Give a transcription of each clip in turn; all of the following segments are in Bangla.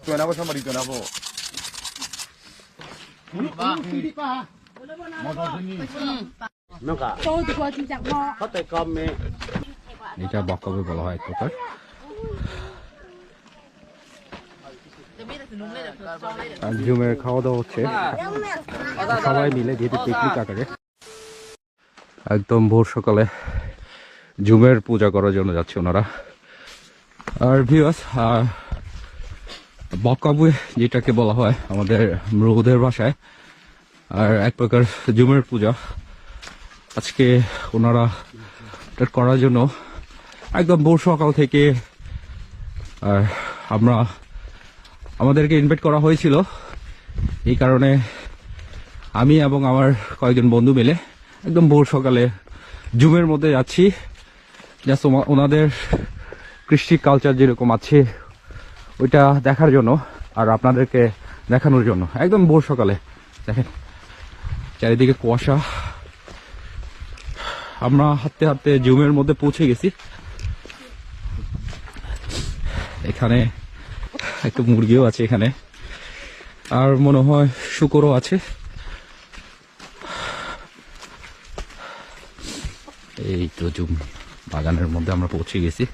Tuan apa sama di tuan apa? নৌকা কত কমে এটা বক্কবে বলা হয় আর জুমের খাওয়া দাওয়া হচ্ছে সবাই মিলে যেহেতু পিকনিক আকারে একদম ভোর সকালে জুমের পূজা করার জন্য যাচ্ছে ওনারা। আর ভিউয়ার্স বকাবু যেটাকে বলা হয় আমাদের মৃগদের ভাষায় আর এক প্রকার জুমের পূজা। আজকে ওনারা করার জন্য একদম ভোর সকাল থেকে, আর আমরা, আমাদেরকে ইনভাইট করা হয়েছিল। এই কারণে আমি এবং আমার কয়েকজন বন্ধু মিলে একদম ভোর সকালে জুমের মধ্যে যাচ্ছি। জাস্ট ওনাদের কৃষ্টি কালচার যেরকম আছে, ওইটা দেখার জন্য আর আপনাদেরকে দেখানোর জন্য। একদম ভোর সকালে। দেখেন, চারিদিকে কুয়াশা। আমরা হাঁটতে হাঁটতে জুমের মধ্যে পৌঁছে গেছি। এখানে একটা মুরগিও আছে এখানে। আর মনে হয় শুকরও আছে। এই তো জুম। বাগানের মধ্যে আমরা পৌঁছে গেছি।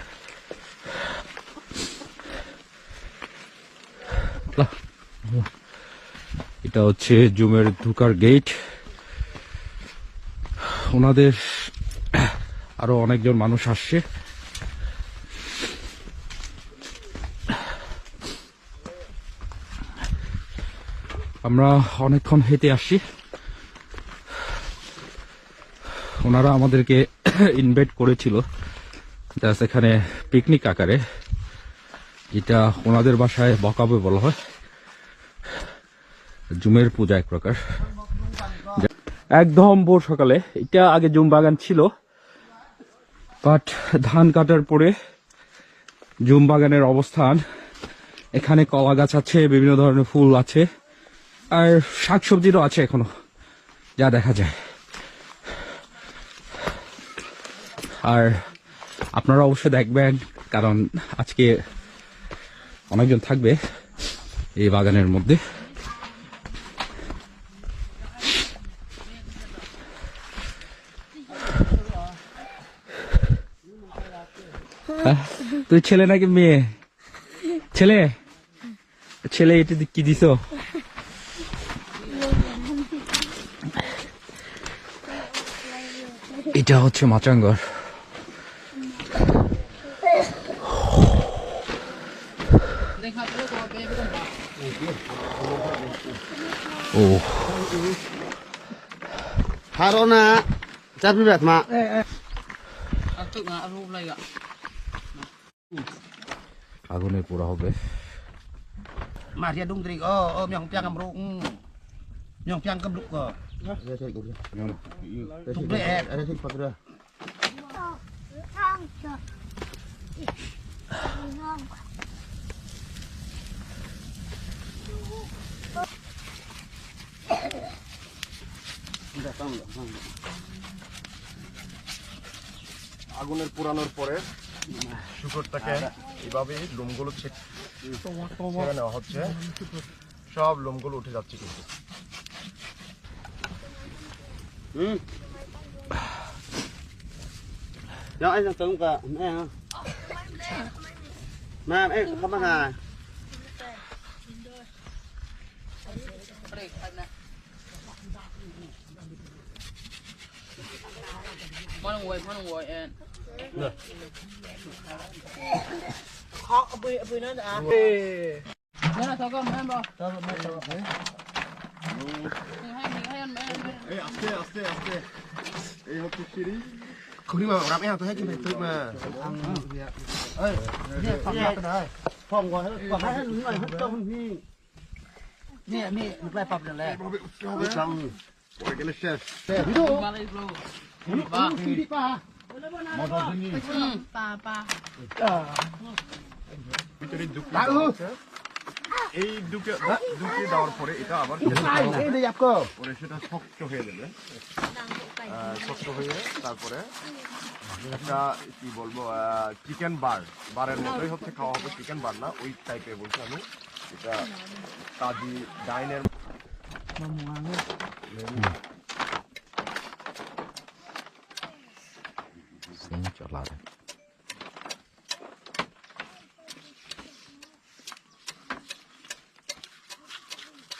এটা হচ্ছে জুমের ঢুকার গেট। ওনাদের আরও অনেকজন মানুষ আসছে। আমরা অনেকক্ষণ হেঁটে আসছি ওনারা আমাদেরকে ইনভাইট করেছিল। জাস্ট এখানে পিকনিক আকারে। এটা ওনাদের বাসায় বকাবে বলা হয়। জুমের পূজা এক প্রকার। একদম ভোর সকালে। এটা আগে জুম বাগান ছিল। বাট ধান কাটার পরে জুম বাগানের অবস্থান। এখানে কলা গাছ আছে, বিভিন্ন ধরনের ফুল আছে। আর শাকসবজিরও আছে এখনও। যা দেখা যায়। আর আপনারা অবশ্যই দেখবেন কারণ আজকে অনেকজন থাকবে এই বাগানের মধ্যে। আহ, তুই ছেলে নাকি মেয়ে? ছেলে? ছেলে এটা কি দিছ? এটা হচ্ছে মাচাঙ্গর। ও হারো না চাপি ব্যাট মা আগুনে পোড়া হবে mà thì đúng thì ờ ờ nhong piang cầm rụng nhong piang cầm rụng ờ thục đấy ở đây thích phật rồi আগুনের পুরানোর পরে শুকরটাকে এইভাবে লোমগুলো ছেড়ে নেওয়া হচ্ছে। সব লোমগুলো উঠে যাচ্ছে কিন্তু। ừ Rồi anh sống cả mẹ Món nguội, món nguội em. Được. Khó bùi bùi nó đã. Nó là sao con em bao? Sao con em bao? Ê, aste, aste, aste. Ê, hấp chút đi. Không đi mà làm em tôi hết cái này tôi mà. Ê, phòng nào này, Phòng gọi phòng hết đúng rồi, hết đâu đi. Nè, nè, lại phòng này lẹ. Phòng. Ôi, cái là xe. Xe. Đi đâu? এই ঢুকে ঢুকিয়ে দেওয়ার পরে এটা আবার পরে সেটা শক্ত হয়ে যাবে শক্ত হয়ে তারপরে একটা কি বলব চিকেন বার বারের মতোই হচ্ছে খাওয়া হবে চিকেন বার না ওই টাইপের বলছি আমি এটা কাজী ডাইনের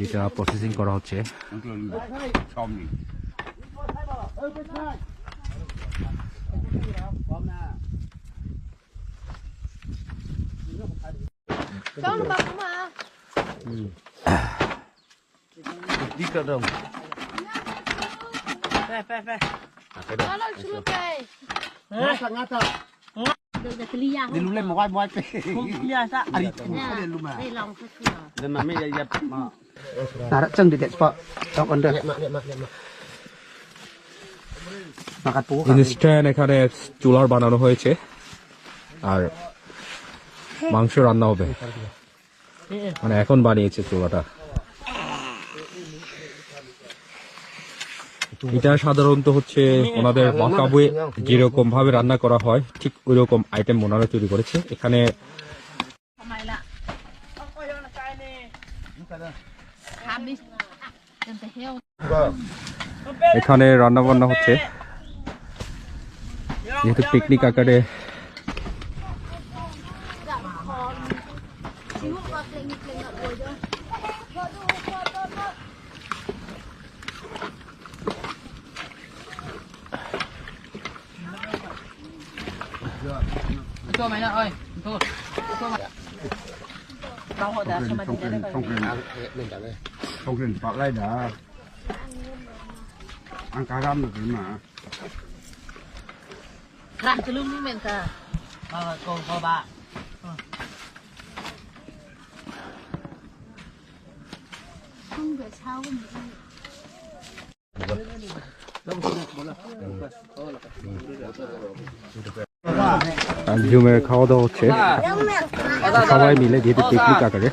যেটা প্রসেসিং করা হচ্ছে। Ơi, cái một quay quay. Clear ra. À đi. nha. Đi lùm mà. Đây lòng thật clear. Nên mà mấy giờ mà. Nà đã chân đi đẹp spot. Trong con được. Makan pú. Instant এখানে চুলার বানানো হয়েছে আর মাংস রান্না হবে মানে এখন বানিয়েছে চুলাটা এটা সাধারণত হচ্ছে ওনাদের মাকাবুয়ে যেরকম ভাবে রান্না করা হয়, ঠিক ওই রকম আইটেম ওনারা তৈরি করেছে এখানে এখানে রান্না বান্না হচ্ছে যেহেতু picnic đi. thua mày nợ ơi thua thua mày bao hộ đã cho mày đi đây không cần lên trả không cần phạm đây đã ăn cá răm được rồi mà răm từ lúc mình ta ờ còn bà không được sao mình Vâng. Vâng. Vâng. Vâng. Vâng. Vâng. Vâng. Vâng. জুমের খাওয়া দাওয়া হচ্ছে। সবাই মিলে যেহেতু পিকনিক আকারে.